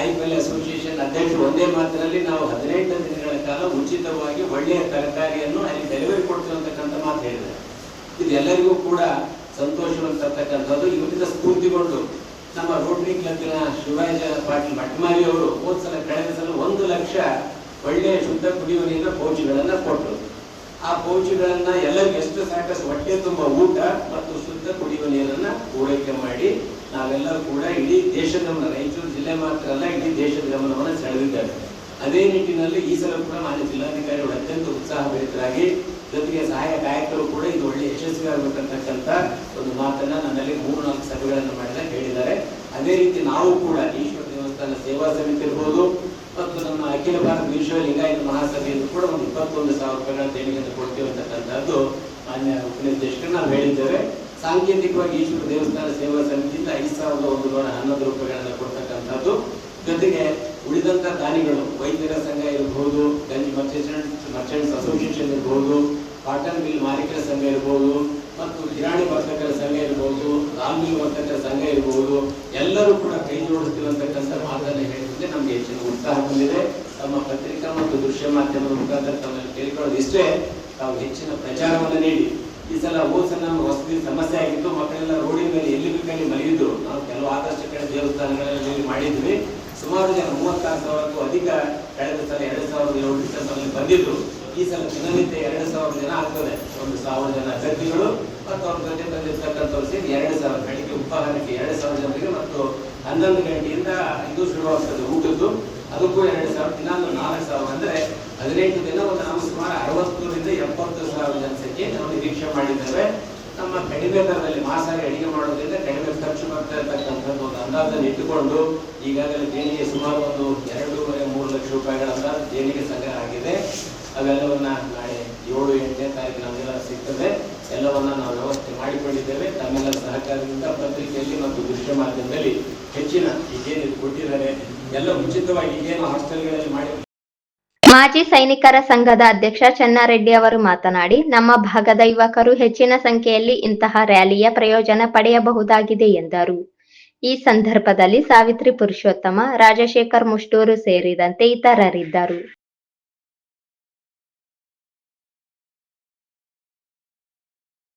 ಕಾಯಿಪಲ್ಯ ಅಸೋಸಿಯೇಷನ್ ಅಧ್ಯಕ್ಷರು ಒಂದೇ ಮಾತಿನಲ್ಲಿ ನಾವು ಹದಿನೆಂಟು ದಿನಗಳ ಕಾಲ ಉಚಿತವಾಗಿ ಒಳ್ಳೆಯ ತರಕಾರಿಯನ್ನು ಅಲ್ಲಿ ಡೆಲಿವರಿ ಕೊಡ್ತೀವಿ ಅಂತಕ್ಕಂಥ ಮಾತು ಹೇಳಿದೆ ಇದೆಲ್ಲರಿಗೂ ಕೂಡ ಸಂತೋಷವನ್ನು ತರ್ತಕ್ಕಂಥದ್ದು ಇವರಿಂದ ಸ್ಫೂರ್ತಿಗೊಂಡು ನಮ್ಮ ರೋಟರಿ ಕ್ಲಬ್ನ ಶಿವಾಜ ಪಾಟೀಲ್ ಮಟ್ಮಾರಿ ಅವರು ಹೋದ ಸಲ ಕಳೆದ ಸಲ ಒಂದು ಲಕ್ಷ ಒಳ್ಳೆಯ ಶುದ್ಧ ಕುಡಿಯುವ ನೀರಿನ ಪೌಚುಗಳನ್ನು ಕೊಟ್ಟರು. ಆ ಪೌಚಿಗಳನ್ನ ಎಲ್ಲರಿಗೂ ಎಷ್ಟು ಸಾಕಷ್ಟು ಹೊಟ್ಟೆ ತುಂಬ ಊಟ ಮತ್ತು ಶುದ್ಧ ಕುಡಿಯುವ ನೀರನ್ನು ಪೂರೈಕೆ ಮಾಡಿ ನಾವೆಲ್ಲರೂ ಕೂಡ ಇಡೀ ದೇಶದ ರೈತರು ರಾಯಚೂರು ಜಿಲ್ಲೆ ಮಾತ್ರ ಅಲ್ಲ, ಇಡೀ ದೇಶದ ಗಮನವನ್ನು ಸೆಳೆದಿದ್ದಾರೆ. ಅದೇ ನಿಟ್ಟಿನಲ್ಲಿ ಈ ಸಲ ಕೂಡ ಮಾನ್ಯ ಜಿಲ್ಲಾಧಿಕಾರಿಗಳು ಅತ್ಯಂತ ಉತ್ಸಾಹಭರಿತರಾಗಿ ಜೊತೆಗೆ ಸಹಾಯ ಗಾಯಕರು ಕೂಡ ಇದು ಒಳ್ಳೆ ಯಶಸ್ವಿ ಆಗಬೇಕಂತಕ್ಕಂಥ ಒಂದು ಮಾತನ್ನ ನನ್ನಲ್ಲಿ ಮೂರು ನಾಲ್ಕು ಸಭೆಗಳನ್ನು ಮಾಡಿದ ಹೇಳಿದ್ದಾರೆ. ಅದೇ ರೀತಿ ನಾವು ಕೂಡ ಈಶ್ವರ ದೇವಸ್ಥಾನ ಸೇವಾ ಸಮಿತಿ ಇರ್ಬೋದು ಮತ್ತು ನಮ್ಮ ಅಖಿಲ ಭಾರತ ವಿಶ್ವ ಲಿಂಗಾಯತ ಮಹಾಸಭೆಯನ್ನು ಕೂಡ ಒಂದು ಇಪ್ಪತ್ತೊಂದು ಸಾವಿರ ರೂಪಾಯಿಗಳ ದೇಣಿಗೆಯನ್ನು ಕೊಡ್ತೀವಿ ಅಂತಕ್ಕಂಥದ್ದು ಮಾನ್ಯ ಉಪನಿರ್ದೇಶಕರು ನಾವು ಹೇಳಿದ್ದೇವೆ. ಸಾಂಕೇತಿಕವಾಗಿ ಈಶ್ವರ ದೇವಸ್ಥಾನ ಸೇವಾ ಸಮಿತಿಯಿಂದ ಐದು ಸಾವಿರದ ಒಂದು ನೂರ ಹನ್ನೊಂದು ರೂಪಾಯಿಗಳನ್ನು ಕೊಡ್ತಕ್ಕಂಥದ್ದು. ಜೊತೆಗೆ ಉಳಿದಂತ ದಾನಿಗಳು, ವೈದ್ಯರ ಸಂಘ ಇರಬಹುದು ಗಂಜಿ ಮರ್ಚೆಂಟ್ಸ್ ಮರ್ಚೆಂಟ್ಸ್ ಅಸೋಸಿಯೇಷನ್ ಇರಬಹುದು ಕಾಟನ್ ಮಿಲ್ ಮಾಲೀಕರ ಸಂಘ ಇರಬಹುದು ಮತ್ತು ಕಿರಾಣಿ ವರ್ತಕರ ಸಂಘ ಇರಬಹುದು ರಾಮ್ ವರ್ತಕರ ಸಂಘ ಇರಬಹುದು ಎಲ್ಲರೂ ಕೂಡ ಕೈ ಜೋಡಿಸ್ತಿರುವಂತಕ್ಕಂಥ ಮಾತನ್ನ ಹೇಳಿದಂತೆ ನಮ್ಗೆ ಹೆಚ್ಚಿನ ಉತ್ಸಾಹ ಬಂದಿದೆ. ತಮ್ಮ ಮತ್ತು ದೃಶ್ಯ ಮಾಧ್ಯಮದ ಮುಖಾಂತರ ತಮ್ಮಲ್ಲಿ ಕೇಳಿಕೊಳ್ಳೋದು ಇಷ್ಟೇ ತಾವು ಹೆಚ್ಚಿನ ಪ್ರಚಾರವನ್ನು ನೀಡಿ. ಈ ಸಲ ಹೋದ ನಮ್ಮ ವಸತಿ ಸಮಸ್ಯೆ ಆಗಿತ್ತು, ಮಕ್ಕಳೆಲ್ಲ ರೋಡಿನ ಮೇಲೆ ಎಲ್ಲಿ ಬೇಕಲ್ಲಿ ಮಲಗಿದ್ರು. ನಾವು ಕೆಲವು ಆದಷ್ಟು ಕಡೆ ದೇವಸ್ಥಾನಗಳಲ್ಲಿ ಮಾಡಿದ್ವಿ. ಸುಮಾರು ಜನ ಮೂವತ್ತಾರು ಸಾವಿರಕ್ಕೂ ಅಧಿಕ ಕಳೆದ ಸಲ ಎರಡು ಸಾವಿರದ ಏಳು ಡಿಸೆಂಬರ್ನಲ್ಲಿ ಬಂದಿದ್ರು. ಈ ಸಲ ದಿನನಿತ್ಯ ಎರಡು ಸಾವಿರ ಜನ ಆಗ್ತದೆ. ಒಂದು ಸಾವಿರ ಜನ ಅಭ್ಯರ್ಥಿಗಳು ಮತ್ತು ಅವ್ರ ಜೊತೆ ಬಂದಿರ್ತಕ್ಕಂಥವ್ರು ಸೇರಿ ಎರಡು ಸಾವಿರ ಬೆಳಿಗ್ಗೆ ಉಪಹಾರಕ್ಕೆ ಎರಡು ಸಾವಿರ ಜನರಿಗೆ ಮತ್ತು ಹನ್ನೊಂದು ಗಂಟೆಯಿಂದ ಇದು ಶುರುವಾಗ್ತದೆ ಊಟದ್ದು. ಅದಕ್ಕೂ ಎರಡು ಸಾವಿರ, ಇನ್ನೊಂದು ನಾಲ್ಕು ಸಾವಿರ ಅಂದ್ರೆ ಹದಿನೆಂಟು ದಿನ ಒಂದು ನಾವು ಸುಮಾರು ಅರವತ್ತರಿಂದ ಎಪ್ಪತ್ತು ಸಾವಿರ ಜನಸಂಖ್ಯೆ ನಾವು ನಿರೀಕ್ಷೆ ಮಾಡಿದ್ದೇವೆ. ನಮ್ಮ ಕಡಿಮೆ ದರದಲ್ಲಿ ಮಾಸಾಗಿ ಅಡಿಗೆ ಮಾಡೋದ್ರಿಂದ ಕಡಿಮೆ ಖರ್ಚು ಬರ್ತಾ ಇರ್ತಕ್ಕಂಥದ್ದು ಒಂದು ಅಂದಾಜನ್ನು ಇಟ್ಟುಕೊಂಡು ಈಗಾಗಲೇ ದೇಣಿಗೆ ಸುಮಾರು ಒಂದು ಎರಡೂವರೆ, ಮೂರು ಲಕ್ಷ ರೂಪಾಯಿಗಳ ಅಂದಾಜು ದೇಣಿಗೆ ಸಂಗ್ರಹ ಆಗಿದೆ. ಅವೆಲ್ಲವನ್ನ ನಾಳೆ ಏಳು, ಎಂಟನೇ ತಾರೀಕು ನಮಗೆಲ್ಲ ಸಿಗ್ತದೆ. ಎಲ್ಲವನ್ನ ನಾವು ವ್ಯವಸ್ಥೆ ಮಾಡಿಕೊಂಡಿದ್ದೇವೆ. ತಮ್ಮೆಲ್ಲ ಸಹಕಾರದಿಂದ ಪತ್ರಿಕೆಯಲ್ಲಿ ಮತ್ತು ದೃಶ್ಯ ಮಾಧ್ಯಮದಲ್ಲಿ ಹೆಚ್ಚಿನ ಈಗೇನು ಕೊಟ್ಟಿದ್ದಾರೆ. ಮಾಜಿ ಸೈನಿಕರ ಸಂಘದ ಅಧ್ಯಕ್ಷ ಚನ್ನಾರೆಡ್ಡಿ ಅವರು ಮಾತನಾಡಿ, ನಮ್ಮ ಭಾಗದ ಯುವಕರು ಹೆಚ್ಚಿನ ಸಂಖ್ಯೆಯಲ್ಲಿ ಇಂತಹ ರ್ಯಾಲಿಯ ಪ್ರಯೋಜನ ಪಡೆಯಬಹುದಾಗಿದೆ ಎಂದರು. ಈ ಸಂದರ್ಭದಲ್ಲಿ ಸಾವಿತ್ರಿ ಪುರುಷೋತ್ತಮ, ರಾಜಶೇಖರ್ ಮುಷ್ಟೂರು ಸೇರಿದಂತೆ ಇತರರಿದ್ದರು.